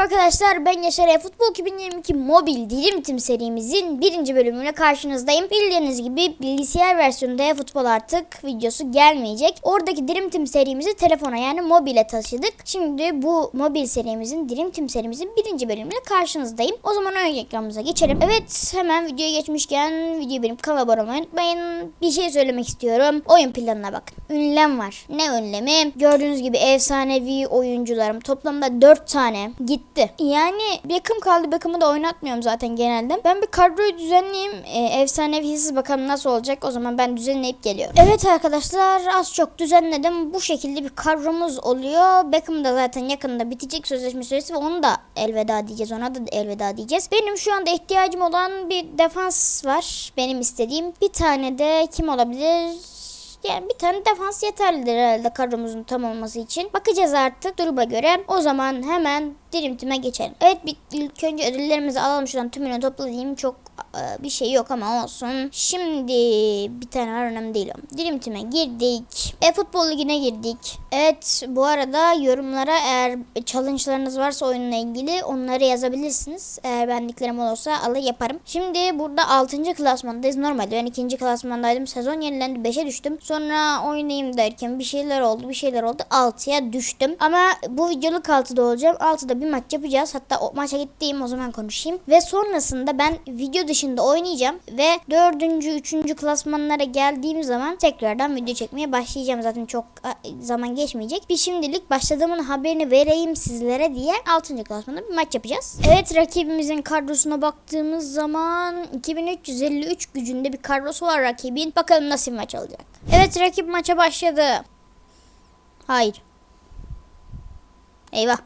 Merhaba arkadaşlar ben Yaşar E. Futbol 2022 Mobil Dilim Tim serimizin birinci bölümüyle karşınızdayım. Bildiğiniz gibi bilgisayar versiyonunda E futbol artık videosu gelmeyecek. Oradaki Dilim Tim serimizi telefona yani mobile taşıdık. Şimdi bu mobil serimizin Dilim Tim serimizin birinci bölümüyle karşınızdayım. O zaman önce ekranımıza geçelim. Evet hemen videoya geçmişken videoyu benim kanala abone olmayı unutmayın. Bir şey söylemek istiyorum. Oyun planına bakın. Ünlem var. Ne ünlemi? Gördüğünüz gibi efsanevi oyuncularım. Toplamda 4 tane gitti. Yani Beckham kaldı. Beckham'ı da oynatmıyorum zaten genelde. Ben bir kadroyu düzenleyeyim. E, efsanevisiz bakalım nasıl olacak. O zaman ben düzenleyip geliyorum. Evet arkadaşlar az çok düzenledim. Bu şekilde bir kadromuz oluyor. Beckham da zaten yakında bitecek sözleşme süresi ve onu da elveda diyeceğiz. Ona da elveda diyeceğiz. Benim şu anda ihtiyacım olan bir defans var. Benim istediğim. Bir tane de kim olabilir? Yani bir tane defans yeterlidir herhalde kadromuzun tam olması için. Bakacağız artık duruma göre. O zaman hemen Dream Team'e geçelim. Evet bir, ilk önce ödüllerimizi alalım şuradan tümünü toplayayım. Çok e, bir şey yok ama olsun. Şimdi bir tane önemli değil o. Dream Team'e girdik. E futbol ligine girdik. Evet bu arada yorumlara eğer challenge'larınız varsa oyunla ilgili onları yazabilirsiniz. Eğer benliklerim olursa alır yaparım. Şimdi burada 6. klasmandayız. Normalde ben 2. klasmandaydım. Sezon yenilendi 5'e düştüm. Sonra oynayayım derken bir şeyler oldu bir şeyler oldu. 6'ya düştüm. Ama bu videoluk 6'da olacağım. 6'da bir maç yapacağız. Hatta o maça gittiğim o zaman konuşayım. Ve sonrasında ben video dışında oynayacağım. Ve 4. 3. klasmanlara geldiğim zaman tekrardan video çekmeye başlayacağım. Zaten çok zaman geçmeyecek. Bir şimdilik başladığımın haberini vereyim sizlere diye 6. klasmanda bir maç yapacağız. Evet rakibimizin kadrosuna baktığımız zaman 2353 gücünde bir kadrosu var rakibin. Bakalım nasıl maç olacak. Evet rakip maça başladı. Hayır. Eyvah.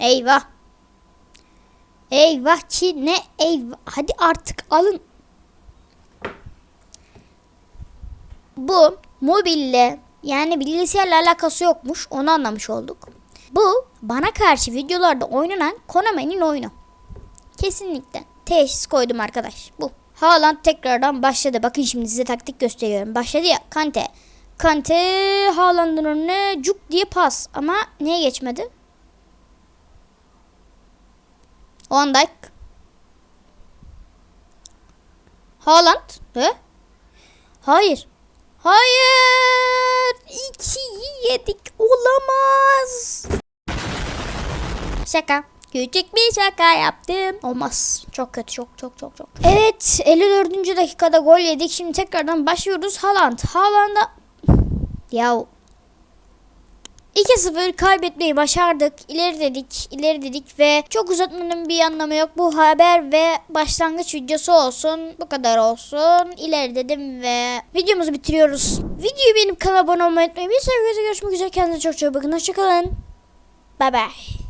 Eyvah. Eyvah ki ne eyvah. Hadi artık alın. Bu mobille yani bilgisayarla alakası yokmuş. Onu anlamış olduk. Bu bana karşı videolarda oynanan Konami'nin oyunu. Kesinlikle. Teşhis koydum arkadaş. Bu. Haaland tekrardan başladı. Bakın şimdi size taktik gösteriyorum. Başladı ya Kante. Kante Haaland'ın önüne cuk diye pas. Ama niye geçmedi? Van Dijk. Haaland. He? Hayır. Hayır. İkiyi yedik. Olamaz. Şaka. Küçük bir şaka yaptım. Olmaz. Çok kötü. Çok çok çok çok. Evet. 54. dakikada gol yedik. Şimdi tekrardan başlıyoruz. Haaland. Haaland'a... Ya 2-0 kaybetmeyi başardık. İleri dedik, ileri dedik ve çok uzatmanın bir anlamı yok. Bu haber ve başlangıç videosu olsun. Bu kadar olsun. İleri dedim ve videomuzu bitiriyoruz. Videoyu benim kanala abone olmayı unutmayın. Bir sonraki videoda görüşmek üzere. Kendinize çok çok bakın. Hoşçakalın. Bye bye.